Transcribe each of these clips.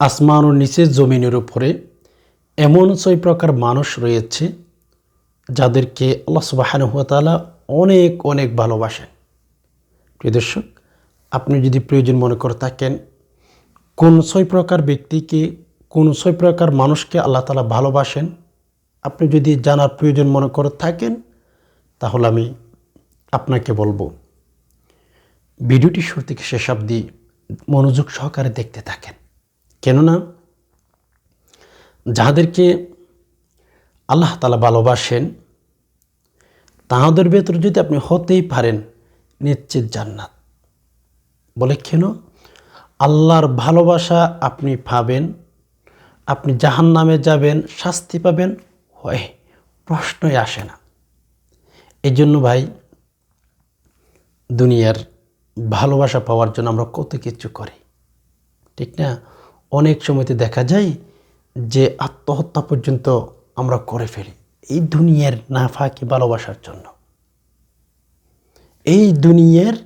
আসমান ও নিচে জমিনের উপরে এমন ছয় প্রকার মানুষ রয়েছে যাদেরকে আল্লাহ সুবাহানুয়াতালা অনেক অনেক ভালোবাসেন। প্রিয় দর্শক, আপনি যদি প্রয়োজন মনে করে থাকেন, কোন ছয় প্রকার ব্যক্তিকে, কোন ছয় প্রকার মানুষকে আল্লাহ তালা ভালোবাসেন, আপনি যদি জানার প্রয়োজন মনে করে থাকেন, তাহলে আমি আপনাকে বলব, ভিডিওটি শুরু থেকে শেষ অবধি মনোযোগ সহকারে দেখতে থাকেন। কেননা যাদেরকে আল্লাহ তালা ভালোবাসেন, তাহাদের ভেতরে যদি আপনি হতেই পারেন, নিশ্চিত জান্নাত। বলে কেন? আল্লাহর ভালোবাসা আপনি পাবেন, আপনি জাহান নামে যাবেন, শাস্তি পাবেন হয় প্রশ্নই আসে না। এই জন্য ভাই, দুনিয়ার ভালোবাসা পাওয়ার জন্য আমরা কত কিছু করি, ঠিক না? অনেক সময়তে দেখা যায় যে আত্মহত্যা পর্যন্ত আমরা করে ফেলি এই দুনিয়ার নাফাকি ভালোবাসার জন্য। এই দুনিয়ার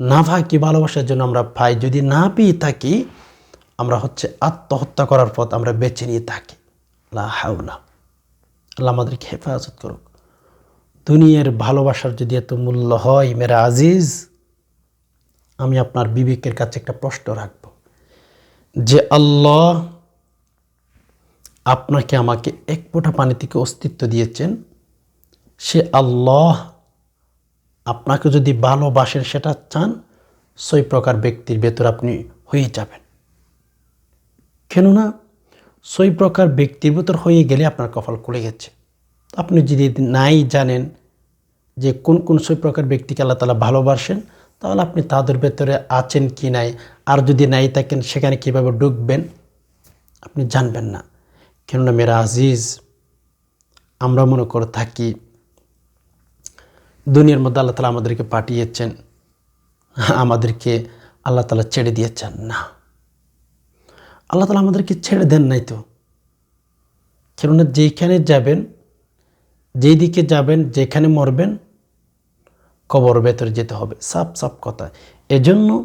নাফাকি ভালোবাসার জন্য আমরা পাই যদি না পেয়ে থাকি, আমরা হচ্ছে আত্মহত্যা করার পথ আমরা বেছে নিয়ে থাকি। লা হাওলা, আল্লাহ আমাদেরকে হেফাজত করুক। দুনিয়ার ভালোবাসার যদি এত মূল্য হয়, মেরা আজিজ, আমি আপনার বিবেকের কাছে একটা প্রশ্ন রাখব। যে আল্লাহ আপনাকে আমাকে এক ফোঁটা পানি থেকে অস্তিত্ব দিয়েছেন, সে আল্লাহ আপনাকে যদি ভালোবাসেন, সেটা চান ছয় প্রকার ব্যক্তির ভেতর আপনি হয়ে যাবেন। কেননা ছয় প্রকার ব্যক্তির ভেতর হয়ে গেলে আপনার কপাল খুলে গেছে। আপনি যদি নাই জানেন যে কোন কোন ছয় প্রকার ব্যক্তিকে আল্লাহ তালা ভালোবাসেন তাহলে আপনি তাদের ভেতরে আছেন কি নাই? আর যদি নাই থাকেন, সেখানে কীভাবে ঢুকবেন? আপনি জানবেন না। কেননা মেরা আজিজ, আমরা মনে করে থাকি দুনিয়ার মধ্যে আল্লাহ তালা আমাদেরকে পাঠিয়েছেন। আমাদেরকে আল্লাহ তালা ছেড়ে দিয়েছেন না। আল্লাহ তালা আমাদেরকে ছেড়ে দেন নাই তো। কেননা যেখানে যাবেন যেই দিকে যাবেন, যেখানে মরবেন কবর ভেতরে যেতে হবে সাপ সাপ কথা। এজন্য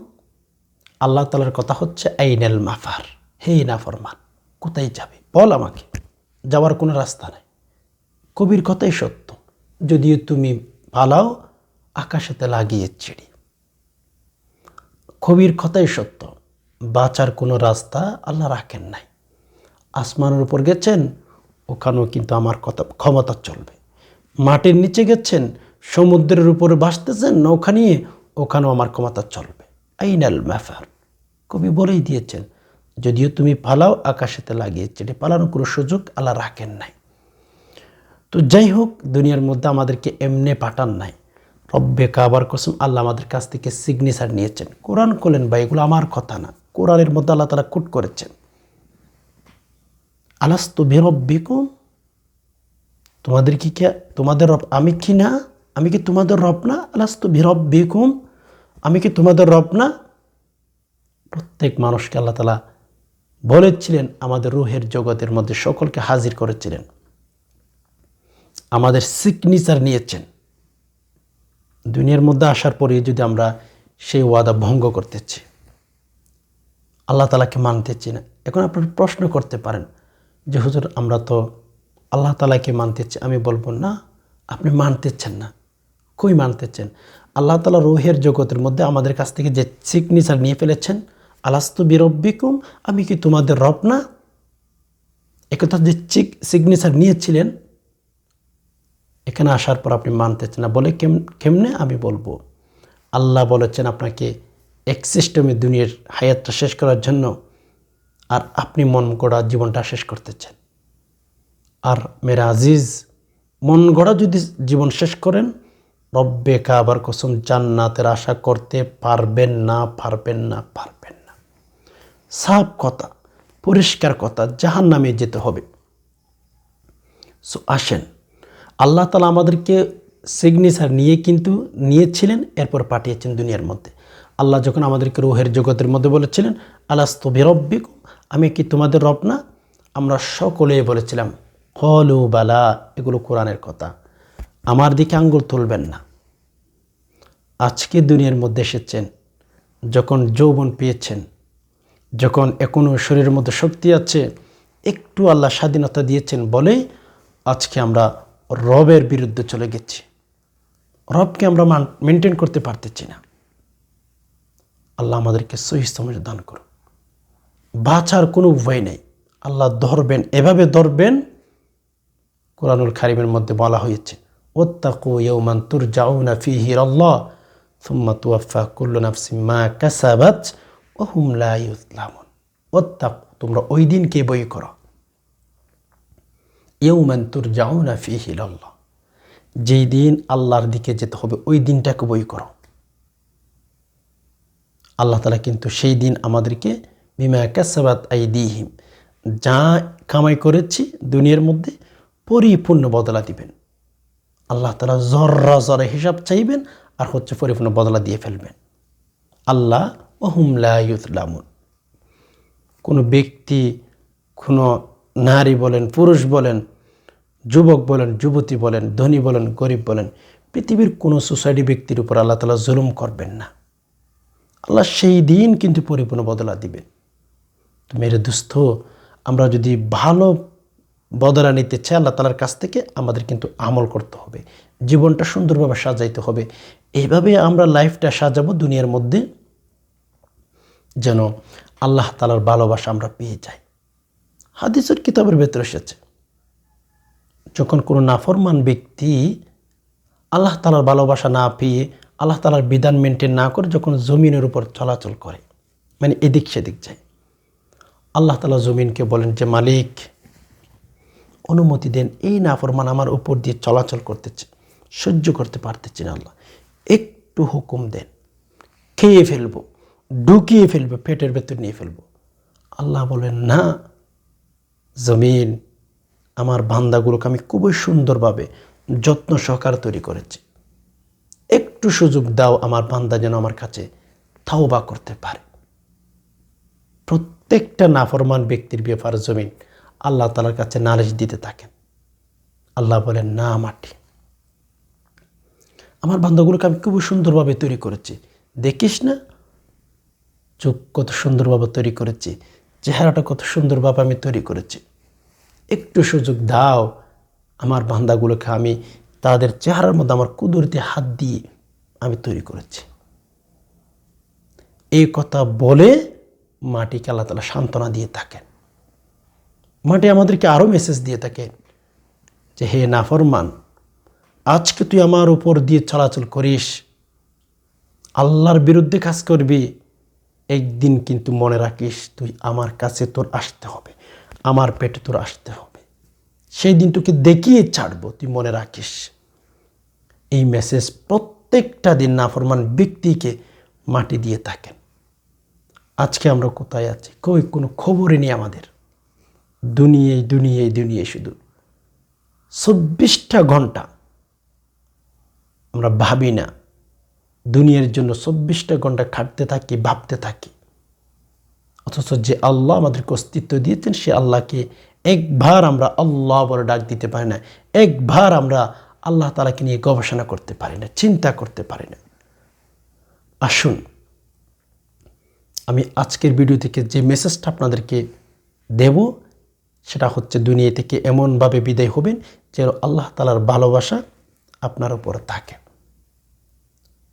আল্লাহ তালার কথা হচ্ছে, আইনাল মাফার হে নাফরমান, কোথায় যাবে? বল আমাকে। যাওয়ার কোনো রাস্তা নেই। কবির কথাই সত্য। যদিও তুমি পালাও, আকাশেতে লাগিয়ে চিড়ি কবির কথাই সত্য। বাঁচার কোনো রাস্তা আল্লাহ রাখেন নাই। আসমানের উপর গেছেন, ওখানেও কিন্তু আমার কথা ক্ষমতা চলবে। মাটির নিচে গেছেন সমুদ্রের উপরে বাসতেছেন নৌকা নিয়ে ওখানেও আমার ক্ষমতা চলবে। আইনাল ম্যাফার কবি বলেই দিয়েছেন, যদিও তুমি পালাও আকাশেতে লাগিয়েছে এটি পালানোর কোনো সুযোগ আল্লাহ রাখেন নাই। তো যাই হোক, দুনিয়ার মধ্যে আমাদেরকে এমনি পাঠান নাই। রব্বে কাবার কসম, আল্লাহ আমাদের কাছ থেকে সিগনেচার নিয়েছেন। কোরআন করলেন বা এগুলো আমার কথা না। কোরআনের মধ্যে আল্লাহ তালা কুট করেছেন। আলাস্ত বেরব্বিকুম? তোমাদের কি কে তোমাদের আমি কি না? আমি কি তোমাদের রব না? আলাস্ত বেকুম আমি কি তোমাদের রব না? প্রত্যেক মানুষকে আল্লাহ তালা বলেছিলেন, আমাদের রুহের জগতের মধ্যে সকলকে হাজির করেছিলেন। আমাদের সিগনেচার নিয়েছেন। দুনিয়ার মধ্যে আসার পরে যদি আমরা সেই ওয়াদা ভঙ্গ করতেছি, আল্লাহ তালাকে মানতেছি না। এখন আপনার প্রশ্ন করতে পারেন যে, হুজুর, আমরা তো আল্লাহ তালাকে মানতেছি আমি বলব, না, আপনি মানতেছেন না। কই মানতেছেন। আল্লাহ তালা রোহের জগতের মধ্যে আমাদের কাছ থেকে যে সিগনেচার নিয়ে ফেলেছেন, আলাস্তু বিরব্বিকুম, আমি কি তোমাদের রব না? একথা যে চিক সিগনেচার নিয়েছিলেন, এখানে আসার পর আপনি মানতেছেন না। বলে কেম কেমনে আমি বলব? আল্লাহ বলেছেন আপনাকে এক সিস্টেমে দুনিয়ার হায়াতটা শেষ করার জন্য, আর আপনি মন গড়া জীবনটা শেষ করতেছেন। আর মেরা আজিজ, মন গড়া যদি জীবন শেষ করেন রব্বে কাবার কসম জান্নাতের আশা করতে পারবেন না পারবেন না পারবেন না। সাফ কথা, পরিষ্কার কথা জাহান নামে যেতে হবে। সো আসেন। আল্লাহ তালা আমাদেরকে সিগনেচার নিয়ে কিন্তু নিয়েছিলেন, এরপর পাঠিয়েছেন দুনিয়ার মধ্যে। আল্লাহ যখন আমাদেরকে রোহের জগতের মধ্যে বলেছিলেন, আলাস্ত বেরব্বিক আমি কি তোমাদের রব না? আমরা সকলেই বলেছিলাম হলু বালা, এগুলো কোরআনের কথা। আমার দিকে আঙ্গুল তুলবেন না। আজকে দুনিয়ার মধ্যে এসেছেন, যখন যৌবন পেয়েছেন, যখন এখনও শরীরের মধ্যে শক্তি আছে, একটু আল্লাহ স্বাধীনতা দিয়েছেন বলে আজকে আমরা রবের বিরুদ্ধে চলে গেছি। রবকে আমরা মেনটেন করতে পারতেছি না। আল্লাহ আমাদেরকে সহি সমঝ দান করুন বাঁচার কোনো উপায় নেই। আল্লাহ ধরবেন, এভাবে ধরবেন, কোরআনুল খারিমের মধ্যে বলা হয়েছে ওত্তাকু ইয়ৌমান তুর জাউনা ফিহি আল্লাহ সুম্মা তুয়াফা কুল্লু নাফসি মা কাসাবাত ও হুম লা ইউসলামুন ওত্তাকু তোমরা ওই দিনকে বই করো। ইয়ৌমান তুর জাউনা ফিহি আল্লাহ যেই দিন আল্লাহর দিকে যেতে হবে, ওই দিনটাকে বই করো। আল্লাহ তালা কিন্তু সেই দিন আমাদেরকে বিমা কাসাবাত আই দিহিম যা কামাই করেছি দুনিয়ার মধ্যে পরিপূর্ণ বদলা দিবেন। আল্লাহ তালা জর্রা জরা হিসাব চাইবেন আর হচ্ছে পরিপূর্ণ বদলা দিয়ে ফেলবেন। আল্লাহ ওহুমলাইউতলামুন কোনো ব্যক্তি, কোনো নারী বলেন, পুরুষ বলেন, যুবক বলেন, যুবতী বলেন, ধনী বলেন, গরিব বলেন, পৃথিবীর কোনো সোসাইটি ব্যক্তির উপর আল্লাহ তালা জুলুম করবেন না। আল্লাহ সেই দিন কিন্তু পরিপূর্ণ বদলা দিবেন। মেরে দুস্থ আমরা যদি ভালো বদলা নিতে চাই আল্লাহ তালার কাছ থেকে, আমাদের কিন্তু আমল করতে হবে। জীবনটা সুন্দরভাবে সাজাইতে হবে। এইভাবে আমরা লাইফটা সাজাবো দুনিয়ার মধ্যে, যেন আল্লাহ তালার ভালোবাসা আমরা পেয়ে যাই। হাদিসের কিতাবের ভেতরে এসেছে, যখন কোনো নাফরমান ব্যক্তি আল্লাহ তালার ভালোবাসা না পেয়ে, আল্লাহ তালার বিধান মেনটেন না করে যখন জমিনের উপর চলাচল করে মানে এদিক সেদিক যায়। আল্লাহ তালা জমিনকে বলেন যে, মালিক অনুমতি দেন, এই নাফরমান আমার উপর দিয়ে চলাচল করতেছে, সহ্য করতে পারতেছি না আল্লাহ। একটু হুকুম দেন, খেয়ে ফেলব, ঢুকিয়ে ফেলব, পেটের ভেতর নিয়ে ফেলব। আল্লাহ বলেন, না, জমিন আমার বান্দাগুলোকে আমি খুবই সুন্দরভাবে যত্ন সহকার তৈরি করেছি। একটু সুযোগ দাও আমার বান্দা যেন আমার কাছে তাওবা করতে পারে। প্রত্যেকটা নাফরমান ব্যক্তির ব্যাপার জমিন আল্লাহ তালার কাছে নালিশ দিতে থাকেন। আল্লাহ বলেন, না, মাটি। আমার বান্দাগুলোকে আমি খুবই সুন্দরভাবে তৈরি করেছি। দেখিস না? চোখ কত সুন্দরভাবে তৈরি করেছি। চেহারাটা কত সুন্দরভাবে আমি তৈরি করেছি। একটু সুযোগ দাও, আমার বান্দাগুলোকে আমি তাদের চেহারার মধ্যে আমার কুদরতে হাত দিয়ে আমি তৈরি করেছি। এই কথা বলে মাটিকে আল্লাহ তালা সান্ত্বনা দিয়ে থাকেন। মাটি আমাদেরকে আরও মেসেজ দিয়ে থাকে যে, হে নাফরমান, আজকে তুই আমার উপর দিয়ে চলাচল করিস। আল্লাহর বিরুদ্ধে কাজ করবি। একদিন কিন্তু মনে রাখিস তুই আমার কাছে তোর আসতে হবে। আমার পেটে তোর আসতে হবে। সেই দিন তোকে দেখিয়ে ছাড়বো, তুই মনে রাখিস। এই মেসেজ প্রত্যেকটা দিন নাফরমান ব্যক্তিকে মাটি দিয়ে থাকেন। আজকে আমরা কোথায় আছি? কই? কোনো খবরই নেই আমাদের। দুনিয়ায় দুনিয়ায় দুনিয়ায় শুধু। চব্বিশটা ঘণ্টা আমরা ভাবি না, দুনিয়ার জন্য চব্বিশটা ঘণ্টা খাটতে থাকি, ভাবতে থাকি। অথচ যে আল্লাহ আমাদেরকে অস্তিত্ব দিয়েছেন, সে আল্লাহকে একবার আমরা আল্লাহ বলে ডাক দিতে পারি না, একবার আমরা আল্লাহ তালাকে নিয়ে গবেষণা করতে পারি না, চিন্তা করতে পারি না। আসুন, আমি আজকের ভিডিও থেকে যে মেসেজটা আপনাদেরকে দেব সেটা হচ্ছে দুনিয়া থেকে এমনভাবে বিদায় হবেন যেন আল্লাহ তালার ভালোবাসা আপনার উপর থাকে।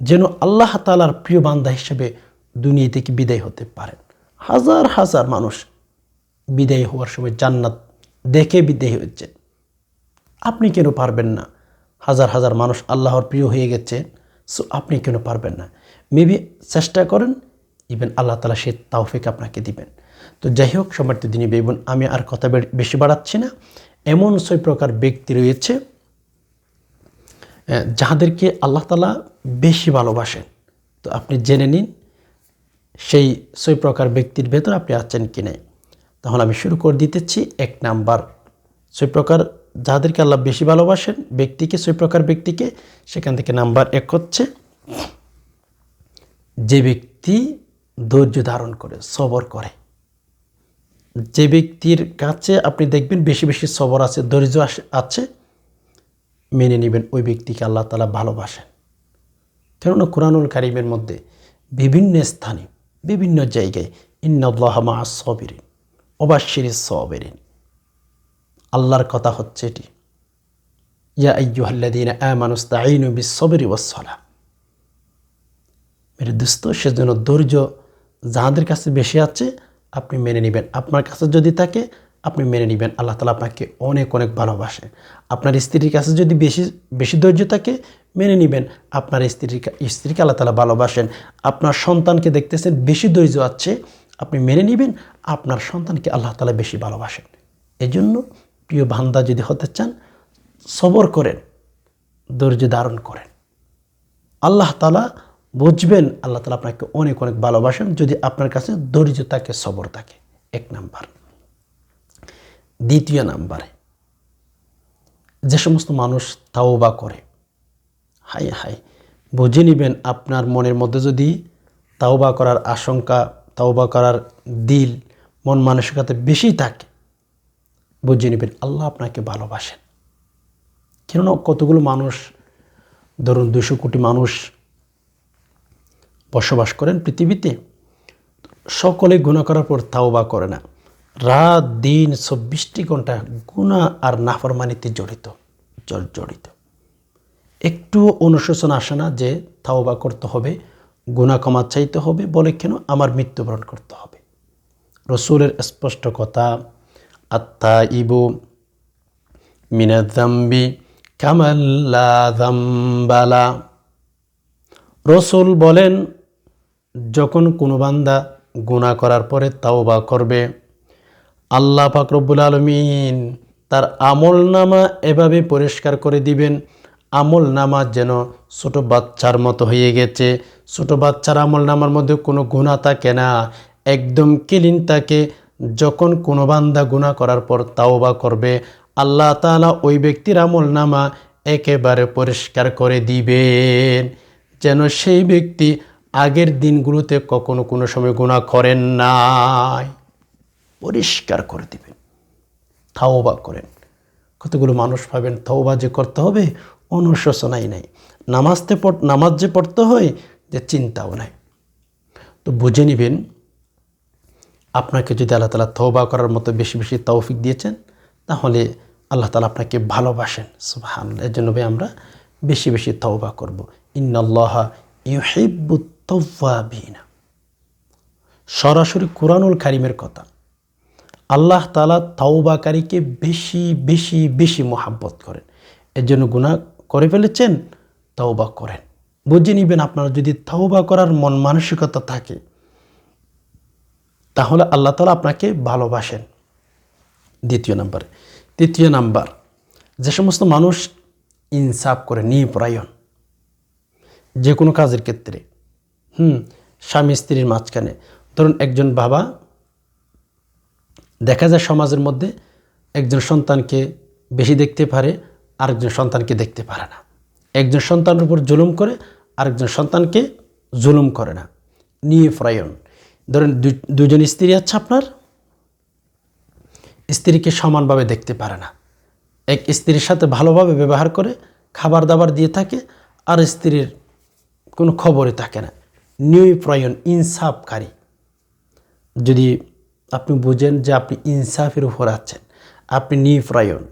যেন আল্লাহ তালার প্রিয় বান্ধা হিসেবে দুনিয়া থেকে বিদায় হতে পারেন। হাজার হাজার মানুষ বিদায় হওয়ার সময় জান্নাত দেখে বিদায় হচ্ছে আপনি কেন পারবেন না? হাজার হাজার মানুষ আল্লাহর প্রিয় হয়ে গেছে, সো আপনি কেন পারবেন না? মেবি চেষ্টা করেন, ইভেন আল্লাহ তালা সে তাওফিক আপনাকে দিবেন। তো যাই হোক, সম্মানিত দিনী বেবুন আমি আর কথা বেশি বাড়াচ্ছি না। এমন ছয় প্রকার ব্যক্তি রয়েছে যাহাদেরকে আল্লাহ তালা বেশি ভালোবাসেন। তো আপনি জেনে নিন, সেই ছয় প্রকার ব্যক্তির ভেতর আপনি আছেন কি নেই। তখন আমি শুরু করে দিতেছি। এক নাম্বার, ছয় প্রকার যাদেরকে আল্লাহ বেশি ভালোবাসেন, ব্যক্তিকে, ছয় প্রকার ব্যক্তিকে, সেখান থেকে নাম্বার এক হচ্ছে, যে ব্যক্তি ধৈর্য ধারণ করে, সবর করে। যে ব্যক্তির কাছে আপনি দেখবেন বেশি বেশি সবর আছে, ধৈর্য আছে, মেনে নেবেন ওই ব্যক্তিকে আল্লাহ তালা ভালোবাসেন। কেননা কোরআনুল কারিমের মধ্যে বিভিন্ন স্থানে, বিভিন্ন জায়গায় ইন্নআল্লাহ মা সবিরিন অবাশির সবেরিন। আল্লাহর কথা হচ্ছে এটি, ইয়া আইয়ুহাল্লাদিন আমানুস্তাইনু বিসবরি ওয়াসসালা মেরে দোস্ত, সেজন্য ধৈর্য যাহাদের কাছে বেশি আছে আপনি মেনে নেবেন। আপনার কাছে যদি থাকে, আপনি মেনে নেবেন। আল্লাহ তালা আপনাকে অনেক অনেক ভালোবাসেন আপনার স্ত্রীর কাছে যদি বেশি বেশি ধৈর্য থাকে, মেনে নেবেন। আপনার স্ত্রীর স্ত্রীকে আল্লাহ তালা ভালোবাসেন। আপনার সন্তানকে দেখতেছেন, বেশি ধৈর্য আছে, আপনি মেনে নেবেন। আপনার সন্তানকে আল্লাহ তালা বেশি ভালোবাসেন। এই জন্য প্রিয় বান্দা যদি হতে চান, সবর করেন, ধৈর্য ধারণ করেন। আল্লাহ তালা বুঝবেন, আল্লাহ তালা আপনাকে অনেক অনেক ভালোবাসেন। যদি আপনার কাছে ধৈর্য থাকে, সবর থাকে। এক নাম্বার। দ্বিতীয় নাম্বারে, যে সমস্ত মানুষ তাওবা করে হাই হাই বুঝে নেবেন, আপনার মনের মধ্যে যদি তাওবা করার আশঙ্কা, তাওবা করার দিল, মন মানসিকতা বেশি থাকে, বুঝে নেবেন, আল্লাহ আপনাকে ভালোবাসেন। কেননা কতগুলো মানুষ, ধরুন দুশো কোটি মানুষ বসবাস করেন পৃথিবীতে, সকলে গুণা করার পর তাওবা করে না। রাত, দিন চব্বিশটি ঘণ্টা গুণা আর নাফরমানিতে জড়িত জড়িত একটু অনুশোচনা আসে না যে তাওবা করতে হবে গুণা কমা চাইতে হবে, বলে কেন? আমার মৃত্যুবরণ করতে হবে। রসুলের স্পষ্ট কথা আত্মা ইবু মিনাদাম্বি কামাল্লাদাম্বালা রসুল বলেন যখন কোনো বান্দা গুণা করার পরে তাওবা করবে, আল্লাহ ফাকরবুল আলমিন তার আমল নামা এভাবে পরিষ্কার করে দিবেন আমল নামা যেন ছোট বাচ্চার মতো হয়ে গেছে। ছোট বাচ্চার আমল নামার মধ্যে কোনো গুণা থাকে না, একদম ক্লিন থাকে। যখন কোনো বান্দা গুণা করার পর তাওবা করবে, আল্লাহ তালা ওই ব্যক্তির আমল নামা একেবারে পরিষ্কার করে দিবেন। যেন সেই ব্যক্তি আগের দিনগুলোতে কখনো কোনো সময় গুণা করেন নাই। পরিষ্কার করে দিবেন। থাওবা করেন। কতগুলো মানুষ পাবেন থাওবা যে করতে হবে, অনুশোচনাই নাই। নামাজতে পড়, নামাজ যে পড়তে হয়, যে চিন্তাও নাই। তো বুঝে নেবেন, আপনাকে যদি আল্লাহ তালা তৌবা করার মতো বেশি বেশি তৌফিক দিয়েছেন, তাহলে আল্লাহ তালা আপনাকে ভালোবাসেন। সুবাহান এর জন্য আমরা বেশি বেশি তৌবা করব। ইন্নআল্লাহ ইউহিব্বু তৌফাবিনা সরাসরি কোরআনুল কারিমের কথা। আল্লাহ তালা তাওবাকারীকে বেশি বেশি বেশি মোহাব্বত করেন। এর জন্য গুণা করে ফেলেছেন, তাওবা করেন। বুঝে নিবেন আপনার যদি তাওবা করার মন মানসিকতা থাকে, তাহলে আল্লাহ তালা আপনাকে ভালোবাসেন। দ্বিতীয় নাম্বার। তৃতীয় নাম্বার, যে সমস্ত মানুষ ইনসাফ করে, নিপরায়ণ, যে কোনো কাজের ক্ষেত্রে হুম, স্বামী স্ত্রীর মাঝখানে। ধরুন একজন বাবা, দেখা যায় সমাজের মধ্যে একজন সন্তানকে বেশি দেখতে পারে, আরেকজন সন্তানকে দেখতে পারে না। একজন সন্তানের উপর জুলুম করে, আরেকজন সন্তানকে জুলুম করে না। নিয়ে ফ্রায়ন ধরেন দুজন স্ত্রী আছে আপনার, স্ত্রীকে সমানভাবে দেখতে পারে না। এক স্ত্রীর সাথে ভালোভাবে ব্যবহার করে খাবার দাবার দিয়ে থাকে, আর স্ত্রীর কোনো খবরই থাকে না। নিয় প্রয়ন ইনসাফকারী। যদি আপনি বুঝেন যে আপনি ইনসাফের উপর আছেন, আপনি নিফ্রায়ন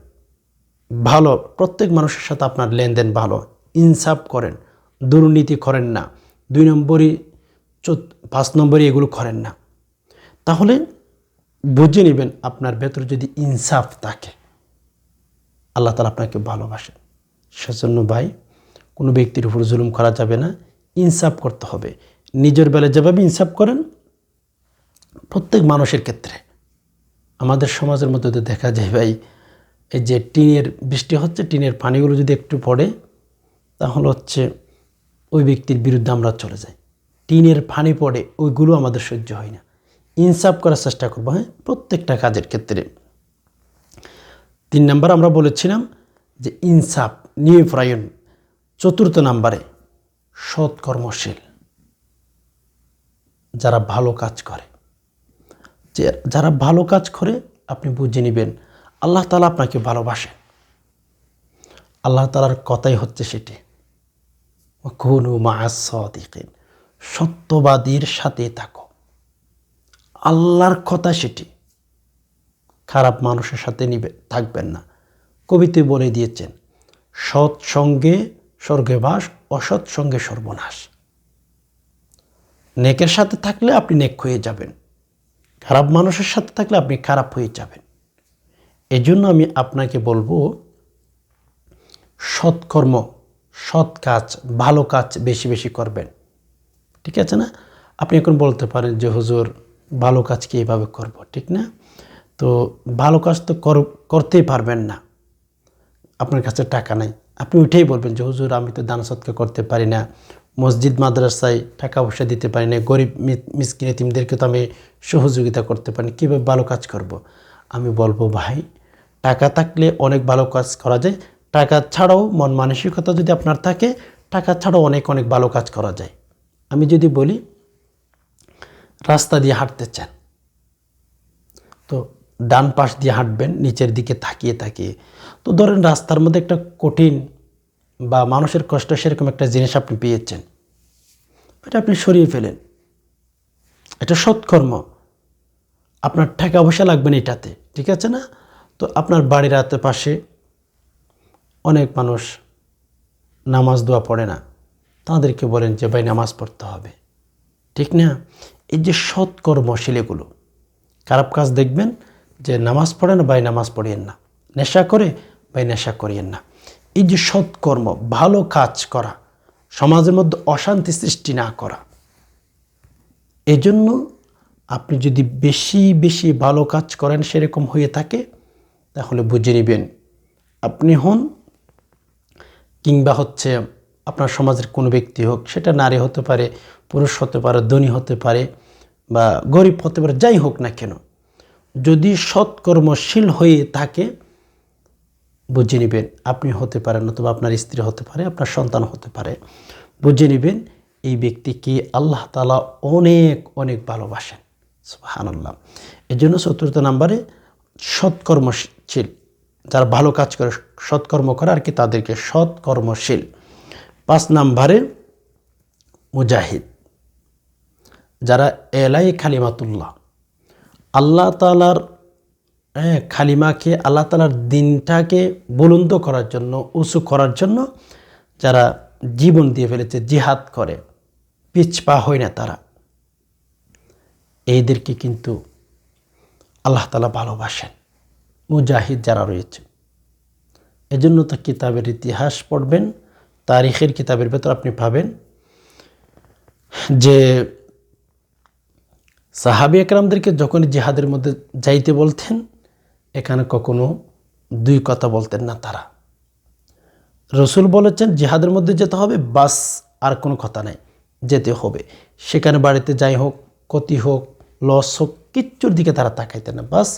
ভালো, প্রত্যেক মানুষের সাথে আপনার লেনদেন ভালো। ইনসাফ করেন, দুর্নীতি করেন না। দুই নম্বরই পাঁচ নম্বরই এগুলো করেন না। তাহলে বুঝে নেবেন আপনার ভেতর যদি ইনসাফ থাকে, আল্লাহ তালা আপনাকে ভালোবাসেন সেজন্য ভাই, কোনো ব্যক্তির উপর জুলুম করা যাবে না, ইনসাফ করতে হবে। নিজের বেলায় যেভাবে ইনসাফ করেন, প্রত্যেক মানুষের ক্ষেত্রে। আমাদের সমাজের মধ্যে তো দেখা যায় ভাই, এই যে টিনের বৃষ্টি হচ্ছে, টিনের পানিগুলো যদি একটু পড়ে, তাহলে হচ্ছে ওই ব্যক্তির বিরুদ্ধে আমরা চলে যাই। টিনের পানি পড়ে, ওইগুলো আমাদের সহ্য হয় না। ইনসাফ করার চেষ্টা করব হ্যাঁ প্রত্যেকটা কাজের ক্ষেত্রে। তিন নাম্বার আমরা বলেছিলাম যে ইনসাফ নিয়প্রায়ণ চতুর্থ নাম্বারে সৎকর্মশীল যারা ভালো কাজ করে। যে যারা ভালো কাজ করে, আপনি বুঝে নেবেন, আল্লাহ তালা আপনাকে ভালোবাসেন। আল্লাহ তালার কথাই হচ্ছে সেটি। কোন মাসিন সত্যবাদীর সাথে থাকো। আল্লাহর কথা সেটি। খারাপ মানুষের সাথে নিবে, থাকবেন না। কবিতে বলে দিয়েছেন, সৎ সঙ্গে স্বর্গে বাস, অসৎ সঙ্গে সর্বনাশ। নেকের সাথে থাকলে আপনি নেক হয়ে যাবেন। খারাপ মানুষের সাথে থাকলে আপনি খারাপ হয়ে যাবেন। এজন্য আমি আপনাকে বলব, সৎকর্ম, সৎ কাজ, ভালো কাজ বেশি বেশি করবেন। ঠিক আছে না? আপনি এখন বলতে পারেন যে, হুজুর, ভালো কাজ কি এইভাবে করব? ঠিক না? তো ভালো কাজ তো কর- করতেই পারবেন না। আপনার কাছে টাকা নাই। আপনি উঠেই বলবেন যে, হুজুর, আমি তো দান সৎকার করতে পারি না। মসজিদ, মাদ্রাসায় টাকা পয়সা দিতে পারি না গরিব মিসকিন এতিমদেরকে তো আমি সহযোগিতা করতে পারি কীভাবে ভালো কাজ করব। আমি বলব, ভাই, টাকা থাকলে অনেক ভালো কাজ করা যায়। টাকা ছাড়াও মন মানসিকতা যদি আপনার থাকে, টাকা ছাড়াও অনেক অনেক ভালো কাজ করা যায়। আমি যদি বলি, রাস্তা দিয়ে হাঁটতে চান? তো ডান পাশ দিয়ে হাঁটবেন, নিচের দিকে তাকিয়ে তাকিয়ে। তো ধরেন রাস্তার মধ্যে একটা কঠিন বা মানুষের কষ্ট সেরকম একটা জিনিস আপনি পেয়েছেন, এটা আপনি সরিয়ে ফেলেন। এটা সৎকর্ম আপনার টাকা পয়সা লাগবে না এটাতে, ঠিক আছে না? তো আপনার বাড়ির আশেপাশে অনেক মানুষ নামাজ দোয়া পড়ে না। তাদেরকে বলেন যে, ভাই, নামাজ পড়তে হবে। ঠিক না? এই যে সৎকর্মশীল এগুলো খারাপ কাজ দেখবেন যে, নামাজ পড়েন, ভাই, নামাজ পড়িয়েন না। নেশা করে, ভাই, নেশা করিয়েন না। এই যে সৎকর্ম, ভালো কাজ করা, সমাজের মধ্যে অশান্তি সৃষ্টি না করা, এজন্য আপনি যদি বেশি বেশি ভালো কাজ করেন, সেরকম হয়ে থাকে, তাহলে বুঝে নেবেন আপনি হন কিংবা হচ্ছে আপনার সমাজের কোনো ব্যক্তি হোক, সেটা নারী হতে পারে, পুরুষ হতে পারে, ধনী হতে পারে বা গরিব হতে পারে, যাই হোক না কেন, যদি সৎকর্মশীল হয়ে থাকে বুঝে নেবেন আপনি হতে পারেন অথবা আপনার স্ত্রী হতে পারে, আপনার সন্তান হতে পারে। বুঝে নেবেন এই ব্যক্তিকে আল্লাহ তালা অনেক অনেক ভালোবাসেন। সুহান আল্লাহ এই জন্য চতুর্থ নাম্বারে সৎকর্মশীল, যারা ভালো কাজ করে, সৎকর্ম করে আর কি তাদেরকে সৎকর্মশীল। পাঁচ নাম্বারে মুজাহিদ, যারা এলাই খালিমাতুল্লাহ আল্লাহ তালার হ্যাঁ খালিমাকে আল্লাহ তালার দিনটাকে বুলন্দ করার জন্য, উঁচু করার জন্য যারা জীবন দিয়ে ফেলেছে, জিহাদ করে, পিছপা হয় না তারা। এদেরকে কিন্তু আল্লাহ তালা ভালোবাসেন। মুজাহিদ যারা রয়েছে, এজন্য তো কিতাবের ইতিহাস পড়বেন, তারিখের কিতাবের ভেতর আপনি পাবেন যে সাহাবি একরামদেরকে যখন জিহাদের মধ্যে যাইতে বলতেন এখানে কখনো দুই কথা বলতেন না তারা। রসুল বলেছেন, জিহাদের মধ্যে যেতে হবে, বাস আর কোনো কথা নাই, যেতে হবে। সেখানে বাড়িতে যাই হোক, ক্ষতি হোক, লস হোক, কিচ্ছুর দিকে তারা তাকাইতেন না। বাস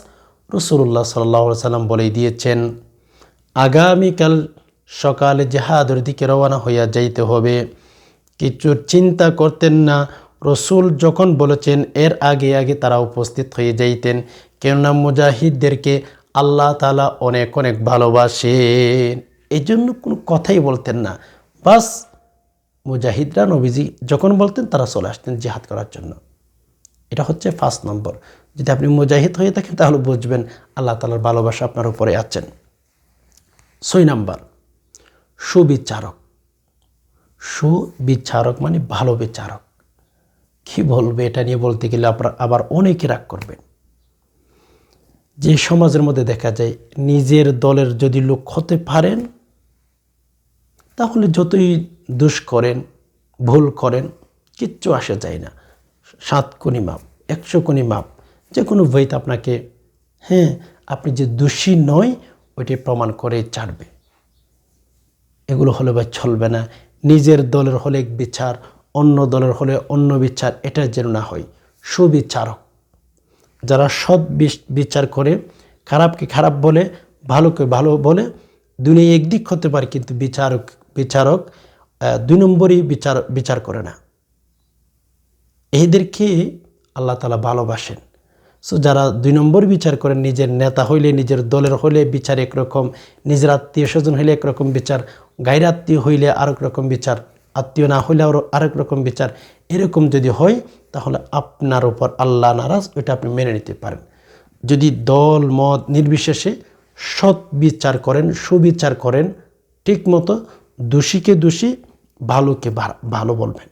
রসুল্লাহ সাল্লাহ সাল্লাম বলেই দিয়েছেন, আগামীকাল সকালে জেহাদের দিকে রওনা হইয়া যাইতে হবে। কিছুর চিন্তা করতেন না রসুল যখন বলেছেন, এর আগে আগে তারা উপস্থিত হয়ে যাইতেন, কেননা মুজাহিদদেরকে আল্লাহ তালা অনেক অনেক ভালোবাসেন। এই জন্য কোনো কথাই বলতেন না। বাস মুজাহিদরা, নবীজি যখন বলতেন, তারা চলে আসতেন জিহাদ করার জন্য। এটা হচ্ছে ফার্স্ট নম্বর। যদি আপনি মুজাহিদ হয়ে থাকেন, তাহলে বুঝবেন আল্লাহ তালার ভালোবাসা আপনার উপরে আছেন ছয় নাম্বার, সুবিচারক। সুবিচারক মানে ভালো বিচারক। কি বলবে এটা নিয়ে বলতে গেলে আপনার আবার অনেকে রাগ করবেন। যে সমাজের মধ্যে দেখা যায় নিজের দলের যদি লোক হতে পারেন, তাহলে যতই দোষ করেন, ভুল করেন, কিচ্ছু আসে যায় না। সাত কোনি মাপ, একশো কোনি মাপ, যে কোনো বইতে আপনাকে হ্যাঁ আপনি যে দোষী নয়, ওইটি প্রমাণ করে ছাড়বে। এগুলো হলে বা চলবে না। নিজের দলের হলে এক বিচার অন্য দলের হলে অন্য বিচার, এটা যেন না হয়। সুবিচারক। যারা সৎ বিচ- বিচার করে, খারাপকে খারাপ বলে, ভালোকে ভালো বলে দুনিয়া একদিক হতে পারে, কিন্তু বিচারক বিচারক দুই নম্বরই বিচার বিচার করে না। এদেরকে আল্লাহ তালা ভালোবাসেন। সো যারা দুই নম্বর বিচার করেন, নিজের নেতা হইলে, নিজের দলের হইলে বিচার একরকম, নিজের আত্মীয় স্বজন হইলে একরকম বিচার, গায়ের আত্মীয় হইলে আরেক রকম বিচার। আত্মীয় না হইলে আরও আরেক রকম বিচার এরকম যদি হয় তাহলে আপনার উপর আল্লাহ নারাজ ওইটা আপনি মেনে নিতে পারেন। যদি দল মত নির্বিশেষে সৎ বিচার করেন সুবিচার করেন ঠিকমতো দোষীকে দোষী ভালোকে ভালো বলবেন।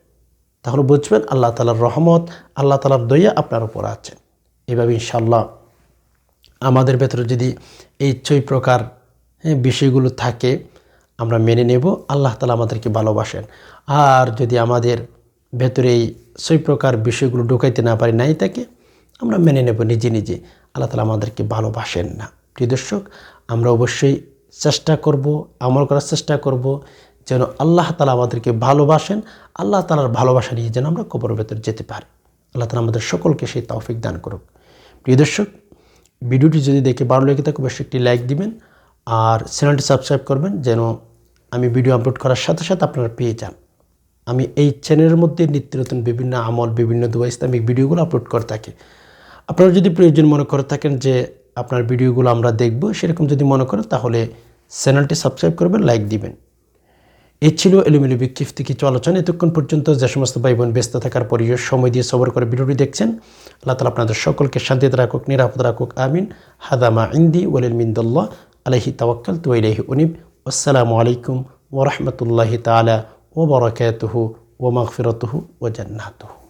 তাহলে বুঝবেন আল্লাহ তালার রহমত আল্লাহ তালার দয়া আপনার উপর আছে। এভাবে ইনশাল্লাহ আমাদের ভেতরে যদি এই ছয় প্রকার হ্যাঁ, বিষয়গুলো থাকে আমরা মেনে নেব, আল্লাহ তালা আমাদেরকে ভালোবাসেন। আর যদি আমাদের ভেতরে এই ছয় প্রকার বিষয়গুলো ঢুকাইতে না পারি নাই থাকে আমরা মেনে নেব নিজে নিজে। আল্লাহ তালা আমাদেরকে ভালোবাসেন না। প্রিয় দর্শক, আমরা অবশ্যই চেষ্টা করব, আমল করার চেষ্টা করব, যেন আল্লাহ তালা আমাদেরকে ভালোবাসেন, আল্লাহ তালার ভালোবাসা নিয়ে যেন আমরা কবর ভেতর যেতে পারি। আল্লাহ তালা আমাদের সকলকে সেই তৌফিক দান করুক। প্রিয় দর্শক, ভিডিওটি যদি দেখে ভালো লেগে থাকে, অবশ্যই একটি লাইক দিবেন আর চ্যানেলটি সাবস্ক্রাইব করবেন যেন আমি ভিডিও আপলোড করার সাথে সাথে আপনারা পেয়ে যান। আমি এই চ্যানেলের মধ্যে নিত্য নতুন বিভিন্ন আমল, বিভিন্ন দুয়া, ইসলামিক ভিডিওগুলো আপলোড করে থাকি। আপনারা যদি প্রয়োজন মনে করে থাকেন যে আপনার ভিডিওগুলো আমরা দেখব সেরকম যদি মনে করেন, তাহলে চ্যানেলটি সাবস্ক্রাইব করবেন, লাইক দিবেন। এই ছিল এলোমেলো বিক্ষিপ্ত কিছু আলোচনা। এতক্ষণ পর্যন্ত যে সমস্ত ভাই বোন ব্যস্ত থাকার পরেও সময় দিয়ে সবর করে ভিডিওটি দেখছেন। আল্লাহ তালা আপনাদের সকলকে শান্তিতে রাখুক, নিরাপদ রাখুক, আমিন। হাদামা ইন্দি ওয়ালিল মিন্দুল্লাহ। عليه توكلت وإليه أنب والسلام عليكم ورحمة الله تعالى وبركاته ومغفرته وجناته.